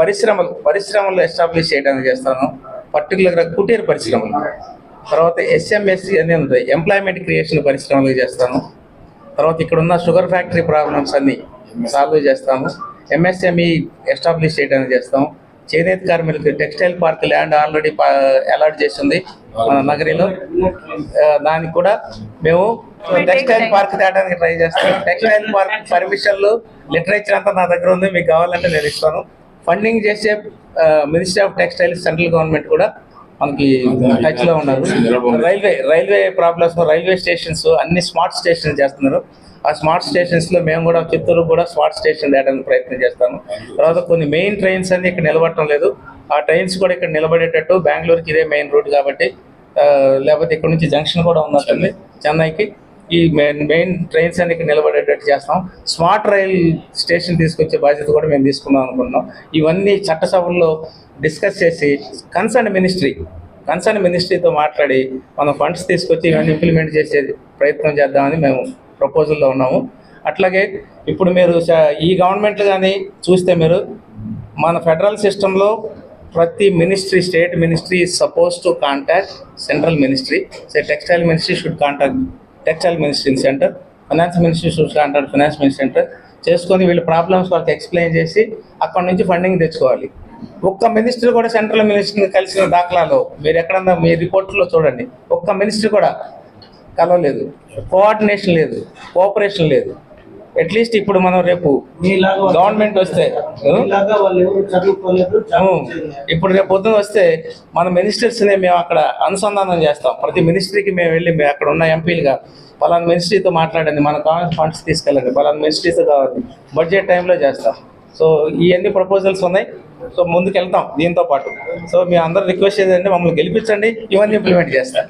పరిశ్రమలు పరిశ్రమలు ఎస్టాబ్లిష్ చేయడానికి చేస్తాను. పర్టికులర్గా కుటీర పరిశ్రమలు. తర్వాత ఎస్ఎంఎస్సి అని ఉంటాయి ఎంప్లాయ్మెంట్ క్రియేషన్ పరిశ్రమలు చేస్తాను. తర్వాత ఇక్కడ ఉన్న షుగర్ ఫ్యాక్టరీ ప్రాబ్లమ్స్ అన్ని సాల్వ్ చేస్తాము ఎంఎస్ఎంఈ ఎస్టాబ్లిష్ చేయడానికి చేస్తాం చేనేత కార్మికులకి textile park land already allot చేసింది మన నగరిలో. దానికి కూడా మేము టెక్స్టైల్ పార్క్ తేడానికి ట్రై చేస్తాం. టెక్స్టైల్ పార్క్ పర్మిషన్లు లిటరేచర్ అంతా నా దగ్గర ఉంది. మీకు కావాలంటే నేను ఇస్తాను. ఫండింగ్ చేసే ministry of textiles central government కూడా మనకి టచ్లో ఉన్నారు. Railway railway problems railway stations అన్ని స్మార్ట్ స్టేషన్ చేస్తున్నారు. ఆ స్మార్ట్ స్టేషన్స్లో మేము కూడా చిత్తూరు కూడా స్మార్ట్ స్టేషన్ తేయడానికి ప్రయత్నం చేస్తాము. తర్వాత కొన్ని మెయిన్ ట్రైన్స్ అన్ని ఇక్కడ నిలబడటం లేదు. ఆ ట్రైన్స్ కూడా ఇక్కడ నిలబడేటట్టు బెంగళూరుకి ఇదే మెయిన్ రూట్ కాబట్టి లేకపోతే ఇక్కడ నుంచి జంక్షన్ కూడా ఉన్నట్టుంది చెన్నైకి. ఈ మెయిన్ మెయిన్ ట్రైన్స్ అన్ని నిలబడేటట్టు చేస్తాం. స్మార్ట్ రైల్ స్టేషన్ తీసుకొచ్చే బాధ్యత కూడా మేము తీసుకుందాం అనుకుంటున్నాం. ఇవన్నీ చట్టసభల్లో డిస్కస్ చేసి కన్సర్న్ మినిస్ట్రీ కన్సర్న్ మినిస్ట్రీతో మాట్లాడి మనం ఫండ్స్ తీసుకొచ్చి ఇవన్నీ ఇంప్లిమెంట్ చేసే ప్రయత్నం చేద్దామని మేము ప్రపోజల్లో ఉన్నాము. అట్లాగే ఇప్పుడు మీరు చ- ఈ గవర్నమెంట్ కానీ చూస్తే మీరు మన ఫెడరల్ సిస్టంలో ప్రతి ministry state ministry is suppose to contact central ministry so textile ministry should contact textile ministry centre finance ministry should అంటారు ఫైనాన్స్ మినిస్ట్రీ సెంటర్ చేసుకొని వీళ్ళ ప్రాబ్లమ్స్ వాళ్ళకి ఎక్స్ప్లెయిన్ చేసి అక్కడ నుంచి ఫండింగ్ తెచ్చుకోవాలి. ఒక్క మినిస్టర్ కూడా సెంట్రల్ మినిస్టర్ని కలిసిన దాఖలాలో మీరు ఎక్కడన్నా మీ రిపోర్ట్లో చూడండి ఒక్క మినిస్టర్ కూడా కలవలేదు. కోఆర్డినేషన్ లేదు కోఆపరేషన్ లేదు. అట్లీస్ట్ ఇప్పుడు మనం రేపు మీలాగా గవర్నమెంట్ వస్తే మీలాగా వాళ్ళు ఎవరు చదువుకోలేదు అవును. ఇప్పుడు రేపు పొద్దున వస్తే మన మినిస్టర్స్ని మేము అక్కడ అనుసంధానం చేస్తాం. ప్రతి మినిస్ట్రీకి మేము వెళ్ళి మేము అక్కడ ఉన్న ఎంపీలుగా పలానా మినిస్ట్రీతో మాట్లాడండి మన కావాల్సిన ఫండ్స్ తీసుకెళ్ళండి పలానా మినిస్ట్రీతో కావాలి బడ్జెట్ టైంలో చేస్తాం. సో ఇవన్నీ ప్రపోజల్స్ ఉన్నాయి. సో ముందుకు వెళ్తాం దీంతో పాటు. సో మీ అందరు రిక్వెస్ట్ చేయండి మమ్మల్ని గెలిపించండి ఇవన్నీ ఇంప్లిమెంట్ చేస్తాం.